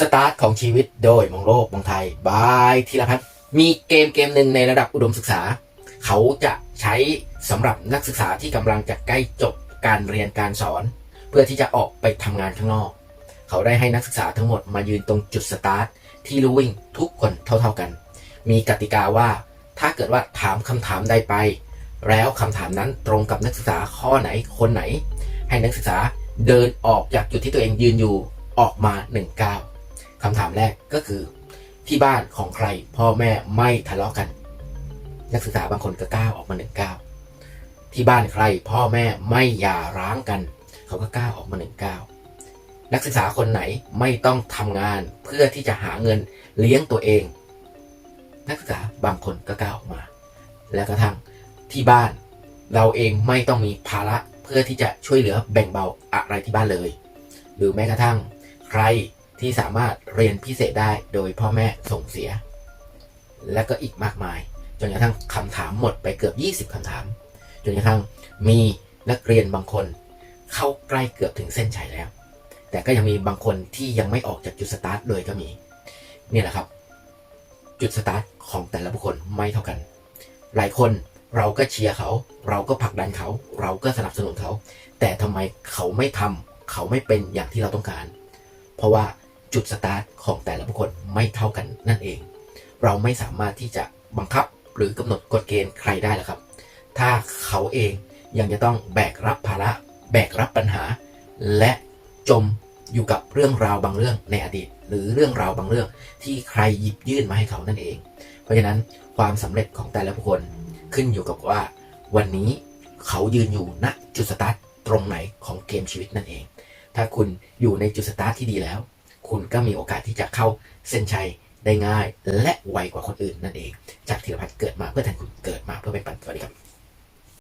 สตาร์ทของชีวิตโดยมองโลกมองไทยบายธีรพัฒน์มีเกมเกมหนึ่งในระดับอุดมศึกษา เขาจะใช้สำหรับนักศึกษาที่กำลังจะใกล้จบการเรียนการสอน เพื่อที่จะออกไปทำงานข้างนอก เขาได้ให้นักศึกษาทั้งหมดมายืนตรงจุดสตาร์ทที่ลู่วิ่งทุกคนเท่าๆกัน มีกติกาว่าถ้าเกิดว่าถามคำถามใดไป แล้วคำถามนั้นตรงกับนักศึกษาข้อไหนคนไหน ให้นักศึกษาเดินออกจากจุดที่ตัวเองยืนอยู่ออกมาหนึ่งก้าว คำถามแรกก็คือ ที่บ้านของใครพ่อแม่ไม่ทะเลาะกัน นักศึกษาบางคนก็ก้าวออกมาหนึ่งก้าวที่บ้านใครพ่อแม่ไม่หย่าร้างกัน เขาก็ก้าวออกมาหนึ่งก้าวนักศึกษาคนไหนไม่ต้องทำงานเพื่อที่จะหาเงินเลี้ยงตัวเอง นักศึกษาบางคนก็ก้าวออกมา แล้วกระทั่งที่บ้านเราเองไม่ต้องมีภาระเพื่อที่จะช่วยเหลือแบ่งเบาอะไรที่บ้านเลย หรือแม้กระทั่ง ใคร ที่สามารถเรียนพิเศษได้โดยพ่อแม่ส่งเสีย และก็อีกมากมาย จนกระทั่งคำถามหมดไปเกือบ 20คำถาม จนกระทั่งมีนักเรียนบางคน เข้าใกล้เกือบถึงเส้นชัยแล้ว แต่ก็ยังมีบางคนที่ยังไม่ออกจากจุดสตาร์ทเลยก็มีนี่แหละครับ จุดสตาร์ทของแต่ละบุคคลไม่เท่ากัน หลายคนเราก็เชียร์เขา เราก็ผลักดันเขา เราก็สนับสนุนเขา แต่ทำไมเขาไม่ทำเขาไม่เป็นอย่างที่เราต้องการ เพราะว่า จุดสตาร์ทของแต่ละบุคคลไม่เท่ากันนั่นเอง เราไม่สามารถที่จะบังคับหรือกำหนดกฎเกณฑ์ใครได้หรอกครับ ถ้าเขาเองยังจะต้องแบกรับภาระ แบกรับปัญหา และจมอยู่กับเรื่องราวบางเรื่องในอดีต หรือเรื่องราวบางเรื่องที่ใครหยิบยื่นมาให้เขานั่นเอง เพราะฉะนั้นความสำเร็จของแต่ละบุคคลขึ้นอยู่กับว่า วันนี้เขายืนอยู่ณจุดสตาร์ทตรงไหนของเกมชีวิตนั่นเอง ถ้าคุณอยู่ในจุดสตาร์ทที่ดีแล้ว คุณก็มีโอกาสที่จะเข้าเส้นชัยได้ง่าย และไวกว่าคนอื่นนั่นเอง